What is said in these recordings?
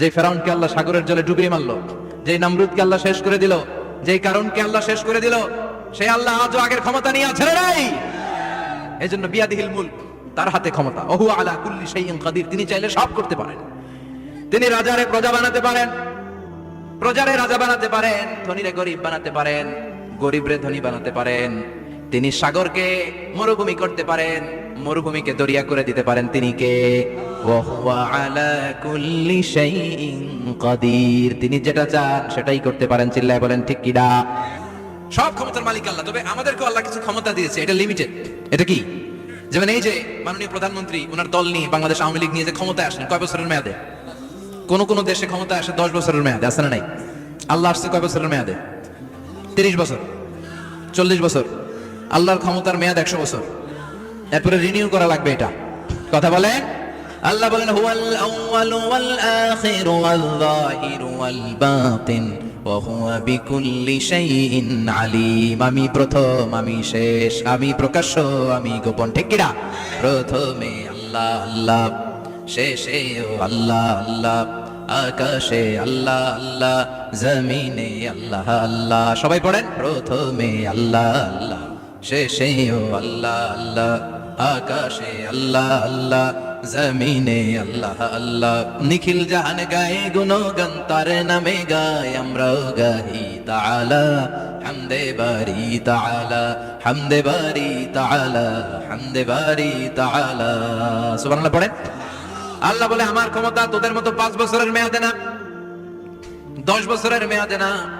যে ফেরাউনকে আল্লাহ সাগরের জলে ডুবিয়ে মারলো, যে নামরুদকে আল্লাহ শেষ করে দিল, যে কারণকে আল্লাহ শেষ করে দিল সেই আল্লাহ আজও আগের ক্ষমতা নিয়ে আছে নাই। এই জন্য বিয়াদিহিল মুল্ক, তার হাতে ক্ষমতা। ওহু আলা কুল্লি শাইইন কাদির, তিনি চাইলে সব করতে পারেন। তিনি রাজারে প্রজা বানাতে পারেন। প্রজারে রাজা বানাতে পারেন, ধনীরে গরিব বানাতে পারেন, গরিবরে ধনী বানাতে পারেন। তিনি সাগরকে মরুভূমি করতে পারেন, মরুভূমিকে দরিয়া করে দিতে পারেন। তিনি কে? তিনি যেটা চান সেটাই করতে পারেন চিল্লায় বলেন, ঠিক কিনা সব ক্ষমতার মালিক আল্লাহ, তবে আমাদেরকেও আল্লাহ কিছু ক্ষমতা দিয়েছে, এটা লিমিটেড এটা কি? যেমন এই যে মাননীয় প্রধানমন্ত্রী ওনার দল নিয়ে বাংলাদেশ আওয়ামী লীগ নিয়ে যে ক্ষমতা আসেন, কয় বছরের মেয়াদে? কোন কোন দেশে ক্ষমতা আসে দশ বছরের মেয়াদে আসে না নাই? আল্লাহ আসছে কয় বছরের মেয়াদে? তিরিশ বছর, চল্লিশ বছর। আল্লাহর ক্ষমতার মেয়াদ একশো বছর। এরপরে রিনিউ করা লাগবে এটা। কথা বলে? আল্লাহ বলেন, হুয়াল আউয়ালু ওয়াল আখিরু ওয়াল যাহিরু ওয়াল বাতিন আমি প্রথম, আমি শেষ, আমি প্রকাশ্য, আমি গোপন। ঠিক কিনা? প্রথমে আল্লাহ আল্লাহ, শেষে আল্লাহ আল্লাহ, আকাশে আল্লাহ আল্লাহ, জমিনে আল্লাহ আল্লাহ। সবাই পড়েন? প্রথমে আল্লাহ আল্লাহ। শেষে ও আল্লাহ আল্লাহ, আকাশে আল্লাহ আল্লাহ, জমিনে আল্লাহ আল্লাহ। নিখিল জাহান গায়ে গুণগান, তার নামে গায় আমরাও গাহি তাআলা। হামদে বারি তাআলা, হামদে বারি তাআলা, হামদে বারি তাআলা। সুবহানাল্লাহ, পড়ে। আল্লাহ বলে, আমার ক্ষমতা তোদের মতো পাঁচ বছরের মেয়াদে না, দশ বছরের মেয়াদে না।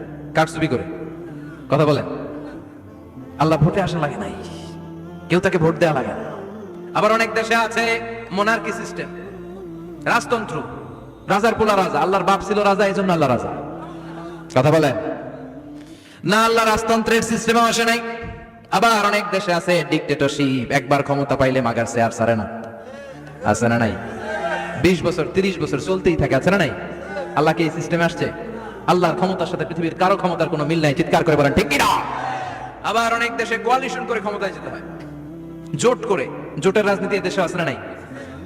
কারচুপি করে। কথা বলেন। আল্লাহ ভোটে আসা লাগে নাই। কেউ তাকে ভোট দেওয়া লাগে না। আবার অনেক দেশে আছে মোনার্কি সিস্টেম রাজতন্ত্র। রাজার পোলা রাজা। আল্লাহর বাপ ছিল রাজা, এই জন্য আল্লাহ রাজা। কথা বলেন। না, আল্লাহ রাজতন্ত্রের সিস্টেমে আসে নাই। আবার অনেক দেশে আছে ডিকটেটরশিপ একবার ক্ষমতা পাইলে মাগারছে আর সারে না। আছে না নাই? বিশ বছর, তিরিশ বছর চলতেই থাকে। আছে না নাই? আল্লাহ কি এই সিস্টেমে আসছে? আল্লাহর ক্ষমতার সাথে পৃথিবীর কারও ক্ষমতার কোনো মিল নাই। চিৎকার করে বলেন, ঠিক কিনা? আবার অনেক দেশে কোয়ালিশন করে ক্ষমতায় যেতে হয়। জোট করে। জোটের রাজনীতি দেশে না নাই?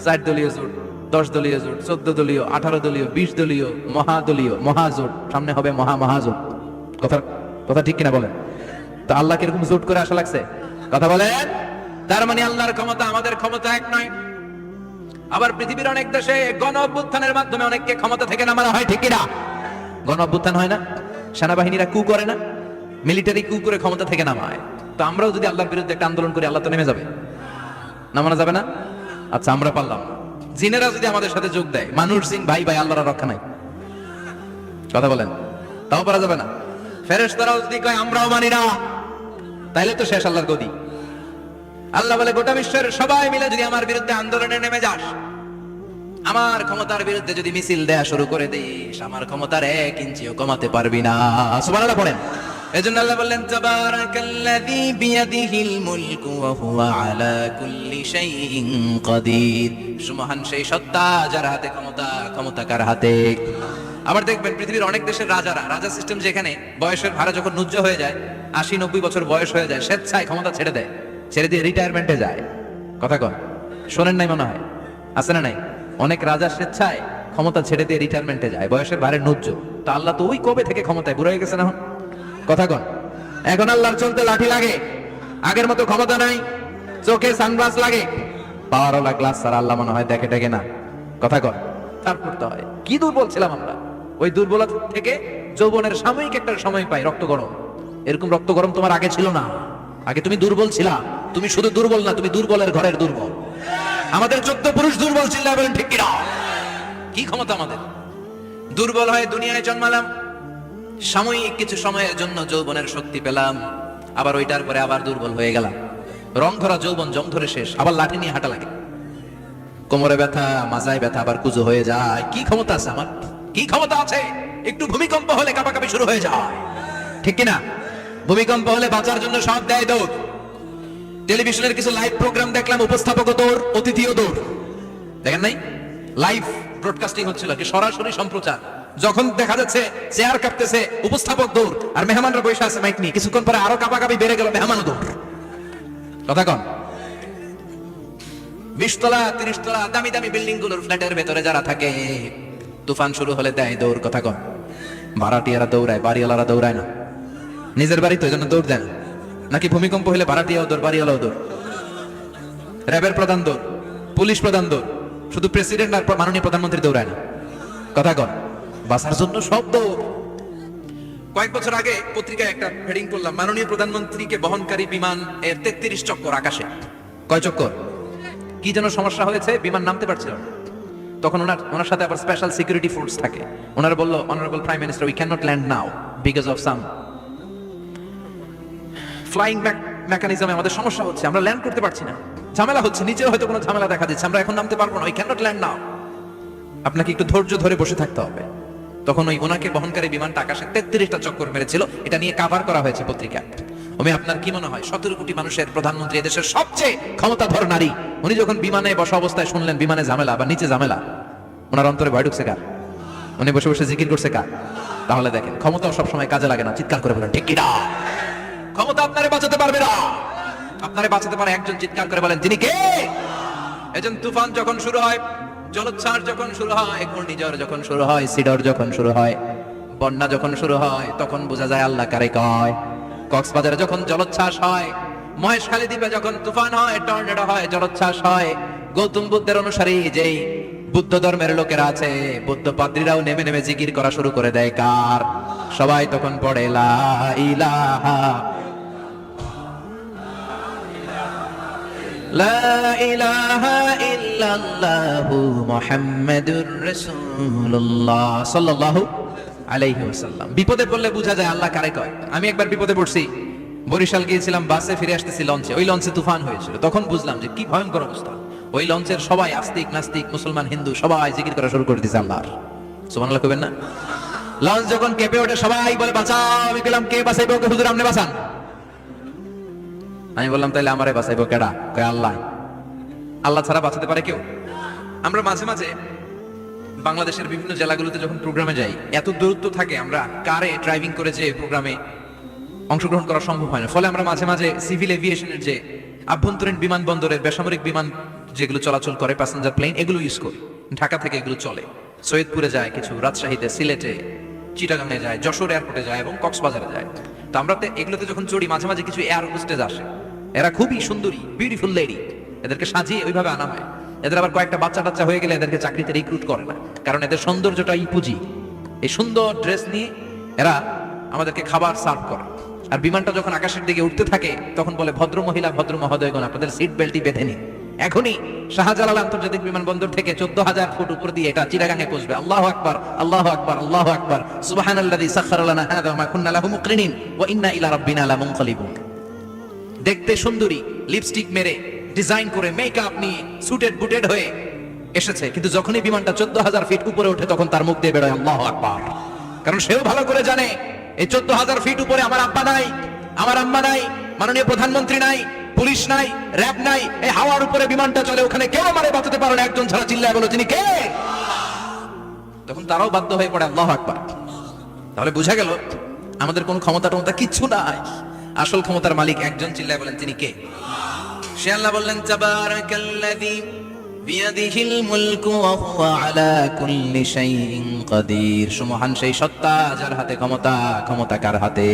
চার দলীয় জোট, দশ দলীয় জোট, চোদ্দ দলীয়, আঠারো দলীয়, বিশ দলীয় মহাদলীয় মহাজোট সামনে হবে মহা মহাজোট কথা কথা ঠিক কিনা বলেন? তো আল্লাহ কীরকম জোট করে আসা লাগছে? কথা বলেন। তার মানে আল্লাহর ক্ষমতা আমাদের ক্ষমতা এক নয়। আবার পৃথিবীর অনেক দেশে গণ অভ্যুত্থানের মাধ্যমে অনেককে ক্ষমতা থেকে নামানো হয়, ঠিক কিনা? গণ অভ্যুত্থান হয় না, সেনাবাহিনীরা কু করে না মিলিটারি কু করে ক্ষমতা থেকে নামায়। তো আমরাও যদি আল্লাহর বিরুদ্ধে একটা আন্দোলন করি, আল্লাহ তো নেমে যাবে। নামানো যাবে না? আচ্ছা আমরা পারলাম। জিনেরা যদি আমাদের সাথে যোগ দেয়, মানুষ, জিন, ভাই ভাই, আল্লাহর রক্ষা নাই। কথা বলেন। তাও পারা যাবে না। ফেরেশতারাও যদি কয়, আমরাও মানি না, তাইলে তো শেষ আল্লাহর গদি। আল্লাহ বলে, গোটা বিশ্বের সবাই মিলে যদি আমার বিরুদ্ধে আন্দোলনে নেমে যাস আমার ক্ষমতার বিরুদ্ধে যদি মিছিল দেয়া শুরু করে দিস, আমার ক্ষমতার এক ইঞ্চিও কমাতে পারবি না। সুবহানাল্লাহ পড়েন এজন্য আল্লাহ বললেন, তাবারাকাল্লাযী বিয়াদিহিল মুলকু ওয়া হুয়া আলা কুল্লি শাইইন কাদির। সুমহান সেই সত্তা যার হাতে ক্ষমতা ক্ষমতা কার হাতে? আবার দেখবেন পৃথিবীর অনেক দেশের রাজারা, রাজা সিস্টেম যেখানে বয়সের ভাড়া যখন নুজ্জ হয়ে যায়, আশি, নব্বই বছর বয়স হয়ে যায়, স্বেচ্ছায় ক্ষমতা ছেড়ে দেয়, ছেড়ে দিয়ে রিটায়ারমেন্টে যায়। কথা কন। শোনেন নাই মনে হয়? আছে না নাই? অনেক রাজা স্বেচ্ছায় ক্ষমতা ছেড়ে দিয়ে রিটায়ারমেন্টে যায়। বয়সের ভারে নুজ্জ তো আল্লাহ তো ওই কবে থেকে ক্ষমতায়? বুড়ো হয়ে গেছে এখন? কথা কন। এখন আল্লাহর চলতে লাঠি লাগে। আগের মতো ক্ষমতা নাই। চোখে সানগ্লাস লাগে। পাওয়ারওয়ালা গ্লাস ছাড়া আল্লাহ মনে হয় দেখে টেকে না। কথা কন। তার করতে হয়। কি দুর্বল ছিলাম আমরা। ওই দুর্বলতা থেকে যৌবনের সাময়িক একটা সময় পাই, রক্ত গরম। এরকম রক্ত গরম তোমার আগে ছিল না। আগে তুমি দুর্বল ছিলা। তুমি শুধু দুর্বল না, তুমি দুর্বলের ঘরের দুর্বল। আমাদের চোদ্দ পুরুষ দুর্বল ছিল বলেন, ঠিক কিনা? কি ক্ষমতা আমাদের? দুর্বল হয়ে দুনিয়ায় জন্মালাম, সাময়িক কিছু সময়ের জন্য যৌবনের শক্তি পেলাম, আবার ওইটার পরে আবার দুর্বল হয়ে গেলাম। রং ধরা, যৌবন জং ধরে শেষ, আবার লাঠি নিয়ে হাঁটা লাগে। কোমরে ব্যথা, মাজায় ব্যথা, আবার কুজো হয়ে যায়। কি ক্ষমতা আছে আমার? কি ক্ষমতা আছে? একটু ভূমিকম্প হলে কাপাকাপি শুরু হয়ে যায়। ঠিক কিনা? ভূমিকম্প হলে বাঁচার জন্য সব দেয় দৌড়। টেলিভিশনের কিছু লাইভ প্রোগ্রাম দেখলাম, উপস্থাপক দৌড়, অতিথিও দৌড়। দেখেন নাই? লাইভ ব্রডকাস্টিং হচ্ছিল কি? সরাসরি সম্প্রচার। যখন দেখা যাচ্ছে চেয়ার কাঁপতেছে, উপস্থাপক দৌড়, আর মেহমানরা বসে আছে মাইক নিয়ে। কিছুক্ষণ পরে আরও কাপাকাপি বেড়ে গেল মেহমান দৌড়। কথা কন। বিশতলা তিরিশ তলা দামি দামি বিল্ডিংগুলোর ফ্ল্যাটের ভেতরে যারা থাকে, তুফান শুরু হলে দেয় দৌড়, কথা কন। ভাড়াটিয়ারা দৌড়ায়, বাড়িওয়ালারা দৌড়ায় না। নিজের বাড়ি তো এই জন্য দৌড় দেয় না। নাকি ভূমিকম্প হলে ভাড়াটিয়াও দৌড় বাড়িওয়ালাও দৌড় র্যাবের প্রধান দৌড় পুলিশ প্রধান দৌড় শুধু প্রেসিডেন্ট আর মাননীয় প্রধানমন্ত্রী দৌড়ায় না। কথা কন বাসার জন্য সব দৌড়। কয়েক বছর আগে পত্রিকায় একটা হেডিং করলাম মাননীয় প্রধানমন্ত্রীকে বহনকারী বিমান এর তেত্রিশ চক্কর আকাশে। কয় চক্কর? কি যেন সমস্যা হয়েছে, বিমান নামতে পারছিল না। তখন ওনার ওনার সাথে আবার স্পেশাল সিকিউরিটি ফোর্স থাকে। ওনারা বলল honourable prime minister we can not land now because of some flying back মেকানিজমে আমাদের সমস্যা হচ্ছে, আমরা ল্যান্ড করতে পারছি না। ঝামেলা হচ্ছে নিচেও হয়তো কোনো ঝামেলা দেখা দিচ্ছে, আমরা এখন নামতে পারব না ওই ক্যান নট ল্যান্ড নাও আপনাকে একটু ধৈর্য ধরে বসে থাকতে হবে। তখন ওই ওনাকে বহনকারী বিমানটা আকাশে তেত্রিশটা চক্কর মেরেছিল, এটা নিয়ে কাভার করা হয়েছে পত্রিকা। আমি আপনার কি মনে হয়, সতেরো কোটি মানুষের প্রধানমন্ত্রী এদেশের সবচেয়ে ক্ষমতাধর নারী, উনি যখন বিমানে বসা অবস্থায় শুনলেন বিমানে ঝামেলা বা নিচে ঝামেলা, ওনার অন্তরে ভয় ঢুকছে কার? উনি বসে বসে জিকির করছে কার? তাহলে দেখেন, ক্ষমতাও সবসময় কাজে লাগে না, চিৎকার করে বলেন ঠিক কিনা ক্ষমতা আপনারে বাঁচাতে পারবে না। আপনারে বাঁচাতে পারে একজন চিৎকার করে বলেন তিনি কে? এজন তুফান যখন শুরু হয়, জলোচ্ছ্বাস যখন শুরু হয়, ঘূর্ণিঝড় যখন শুরু হয়, সিডর যখন শুরু হয়, বন্যা যখন শুরু হয়, তখন বোঝা যায় আল্লাহ কারে কয়। কক্সবাজারে যখন জলোচ্ছ্বাস হয়, মহেশখালী দ্বীপে যখন তুফান হয়, টর্নেডো হয়, জলোচ্ছ্বাস হয়, গৌতম বুদ্ধের অনুসারী যেই বুদ্ধ ধর্মের লোকেরা আছে, বুদ্ধ পাদ্রীরাও নেমে নেমে জিকির করা শুরু করে দেয় কার? সবাই তখন পড়ে, লা ইলাহা لا إله إلا الله محمد رسول الله صلى الله عليه وسلم বিপদে পড়লে বোঝা যায় আল্লাহ কারে কয় আমি একবার বিপদে পড়ছি বরিশাল গিয়েছিলাম বাসে ফিরে আসতেছি লঞ্চে ওই লঞ্চে তুফান হয়েছিল তখন বুঝলাম যে কি ভয়ঙ্কর অবস্থা ওই লঞ্চের সবাই আস্তিক নাস্তিক মুসলমান হিন্দু সবাই জিকির করা শুরু করে দিয়েছে আল্লাহর সুবহানাল্লাহ কবেন না লঞ্চ যখন কেঁপে ওঠে সবাই বলে বাঁচাও আমি গেলাম কে বাঁচাইবো কে হুজুর আপনি বাঁচান আমি বললাম তাহলে আমারে বাঁচাইবো কেডা? কয়, আল্লাহ। আল্লাহ ছাড়া বাঁচাতে পারে কেউ? আমরা মাঝে মাঝে বাংলাদেশের বিভিন্ন জেলাগুলোতে যখন প্রোগ্রামে যাই, এত দূরত্ব থাকে আমরা কারে ড্রাইভিং করে যে প্রোগ্রামে অংশগ্রহণ করা সম্ভব হয় না। ফলে আমরা মাঝে মাঝে সিভিল এভিয়েশনের যে আভ্যন্তরীণ বিমানবন্দরের বেসামরিক বিমান যেগুলো চলাচল করে প্যাসেঞ্জার প্লেন এগুলো ইউজ করি। ঢাকা থেকে এগুলো চলে। সৈয়দপুরে যায় কিছু, রাজশাহীতে, সিলেটে, চিটাগাংয়ে যায়, যশোর এয়ারপোর্টে যায় এবং কক্সবাজারে যায়। তো আমরা এগুলোতে যখন চড়ি, মাঝে মাঝে কিছু এয়ার হোস্টেজ আসে। এরা খুবই সুন্দরী বিউটিফুল লেডি এদেরকে সাজিয়ে ওইভাবে আনা হয়। এদের আবার কয়েকটা বাচ্চা টাচ্চা হয়ে গেলে এদেরকে চাকরিতে রিক্রুট করে না। কারণ এদের সৌন্দর্যটাই পুঁজি। এই সুন্দর ড্রেস নিয়ে এরা আমাদেরকে খাবার সার্ভ করে। আর বিমানটা যখন আকাশের দিকে উঠতে থাকে, তখন বলে, ভদ্র মহিলা, ভদ্র মহোদয়গণ, আপনাদের সিট বেল্টই বেঁধে নিন। এখনই শাহজালাল আন্তর্জাতিক বিমানবন্দর থেকে চোদ্দ হাজার ফুট উপর দিয়ে এটা চিরাগাঙে পৌঁছবে। আল্লাহ আকবার আল্লাহ আকবার আল্লাহ আকবার। সুবহানাল্লাযী সাখারা লানা হাযা ওয়া মা কুন্না মুকরিনিন ওয়া ইন্না ইলা রাব্বিনা লামুনকালিবুন দেখতে সুন্দরী লিপস্টিক মেরে ডিজাইন করে মেকআপ নিয়ে সুটেড বুটেড হয়ে এসেছে। কিন্তু যখনই বিমানটা চোদ্দ হাজার ফিট উপরে ওঠে, তখন তার মুখ দিয়ে বেরোয় আল্লাহ কারণ সেও ভালো করে জানে, এই চোদ্দ হাজার ফিট উপরে আমার আব্বা নাই, আমার আম্মা নাই, মাননীয় প্রধানমন্ত্রী নাই, পুলিশ নাই র্যাব নাই, এই হাওয়ার উপরে বিমানটা চলে, ওখানে কেউ আমারে বাঁচাতে পারে না। একজন ছাড়া চিল্লায় বলো, তিনি কে? তখন তারাও বাধ্য হয়ে পড়ে, আল্লাহ আকবার। তাহলে বোঝা গেল, আমাদের কোনো ক্ষমতা টমতা কিচ্ছু নাই। আসল ক্ষমতার মালিক একজন চিল্লায় বলেন, তিনি কে? সে আল্লাহ বললেন আলা কুল্লি সুমহান সেই সত্তা যার হাতে ক্ষমতা ক্ষমতা কার হাতে?